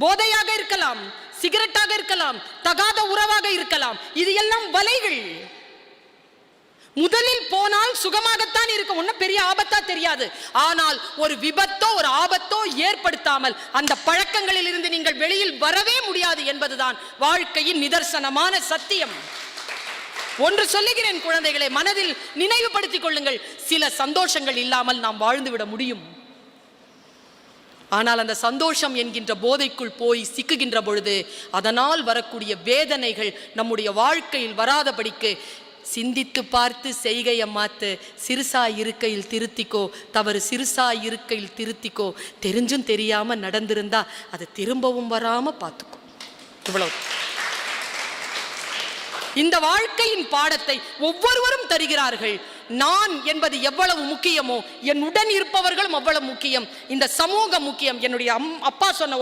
போதையாக இருக்கலாம் சிகரெட்டாக இருக்கலாம் தகாத உறவாக இருக்கலாம். இது எல்லாம் வலைகள். முதலில் போனால் சுகமாகத்தான் இருக்கும். ஒன்றும் பெரிய ஆபத்தா தெரியாது. ஆனால் ஒரு விபத்தோ ஒரு ஆபத்தோ ஏற்படுத்தாமல் அந்த பழக்கங்களில் இருந்து நீங்கள் வெளியில் வரவே முடியாது என்பதுதான் வாழ்க்கையின் நிதர்சனமான சத்தியம். ஒன்று சொல்லுகிறேன் குழந்தைகளை மனதில் நினைவுபடுத்திக் கொள்ளுங்கள். சில சந்தோஷங்கள் இல்லாமல் நாம் வாழ்ந்துவிட முடியும். ஆனால் அந்த சந்தோஷம் என்கின்ற போதைக்குள் போய் சிக்குகின்ற பொழுது அதனால் வரக்கூடிய வேதனைகள் நம்முடைய வாழ்க்கையில் வராதபடிக்கு சிந்தித்து பார்த்து செய்கையை மாத்து சிறுசா இருக்கையில் திருத்திக்கோ தவறு சிறுசா இருக்கையில் திருத்திக்கோ தெரிஞ்சும் தெரியாம நடந்திருந்தா அது திரும்பவும் வராம பார்த்துக்கோ. இவ்வளவு. இந்த வாழ்க்கையின் பாடத்தை ஒவ்வொருவரும் தருகிறார்கள். நான் என்பது எவ்வளவு முக்கியமோ என் உடன் இருப்பவர்களும் அவ்வளவு முக்கியம். இந்த சமூகம் முக்கியம். என்னுடைய அம் அப்பா சொன்ன ஒரு